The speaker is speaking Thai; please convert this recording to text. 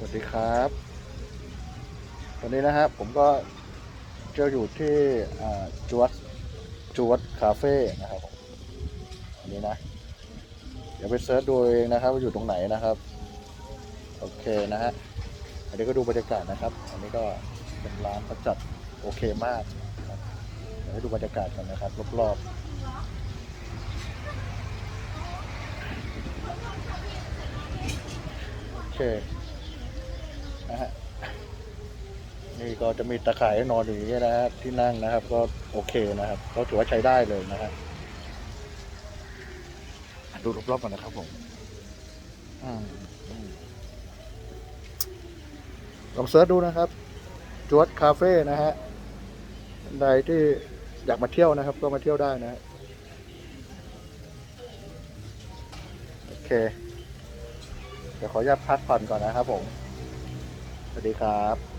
สวัสดีครับ ตอนนี้นะครับ ผมก็เจออยู่ที่จวดจวดคาเฟ่นะครับอันนี้นะ เดี๋ยวไปเซิร์ชดูเองนะครับว่าอยู่ตรงไหนนะครับ โอเคนะฮะอันนี้ก็ดูบรรยากาศนะครับ อันนี้ก็เป็นร้านประจัดโอเคมากนะครับเดี๋ยวให้ดูบรรยากาศกันนะครับ รอบๆโอเค นะฮะนี่ก็จะมีตะข่ายให้นอนอย่างนี้นะฮะที่นั่งนะครับ ก็โอเคนะครับก็ถือว่าใช้ได้เลยนะฮะดูรอบๆกันนะครับผมอลองเสิร์ชดูนะครับจวดคาเฟ่นะฮะใดที่อยากมาเที่ยวนะครับ ก็มาเที่ยวได้นะฮะโอเค เดี๋ยวขออนุญาตพักผ่อนก่อนนะครับผม สวัสดีครับ